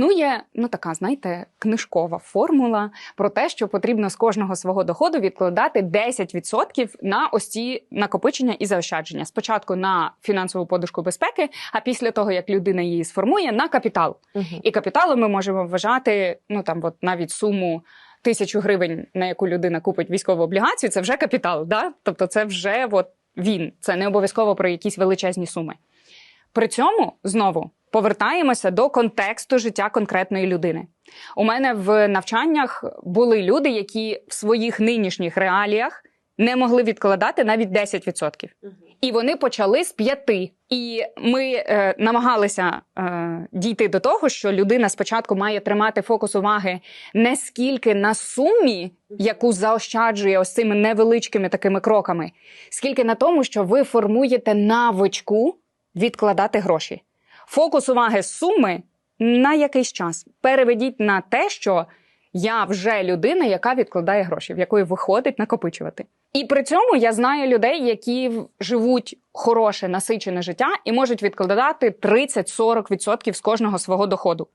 Існує ну така, знаєте, книжкова формула про те, що потрібно з кожного свого доходу відкладати 10% на ось ці накопичення і заощадження. Спочатку на фінансову подушку безпеки, а після того як людина її сформує, на капітал. І капіталом ми можемо вважати ну там, от навіть суму. Тисячу гривень, на яку людина купить військову облігацію, це вже капітал. Да? Тобто, це вже от він. Це не обов'язково про якісь величезні суми. При цьому знову повертаємося до контексту життя конкретної людини. У мене в навчаннях були люди, які в своїх нинішніх реаліях не могли відкладати навіть 10%. І вони почали з п'яти. І ми е, намагалися е, дійти до того, що людина спочатку має тримати фокус уваги не скільки на сумі, яку заощаджує ось цими невеличкими такими кроками, скільки на тому, що ви формуєте навичку відкладати гроші. Фокус уваги з суми на якийсь час переведіть на те, що я вже людина, яка відкладає гроші, в якої виходить накопичувати. І при цьому я знаю людей, які живуть хороше, насичене життя і можуть відкладати 30-40% з кожного свого доходу.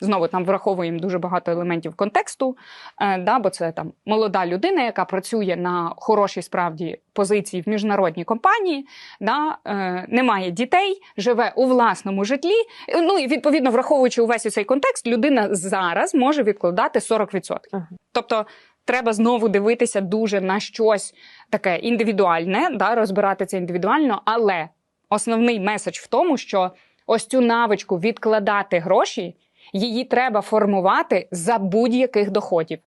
Знову там враховуємо дуже багато елементів контексту, е, да, бо це там молода людина, яка працює на хорошій справді позиції в міжнародній компанії, да, е, не має дітей, живе у власному житлі. Ну і відповідно, враховуючи увесь цей контекст, людина зараз може відкладати 40%. Ага. Тобто треба знову дивитися дуже на щось таке індивідуальне, да, розбирати це індивідуально, але основний меседж в тому, що ось цю навичку відкладати гроші, її треба формувати за будь-яких доходів.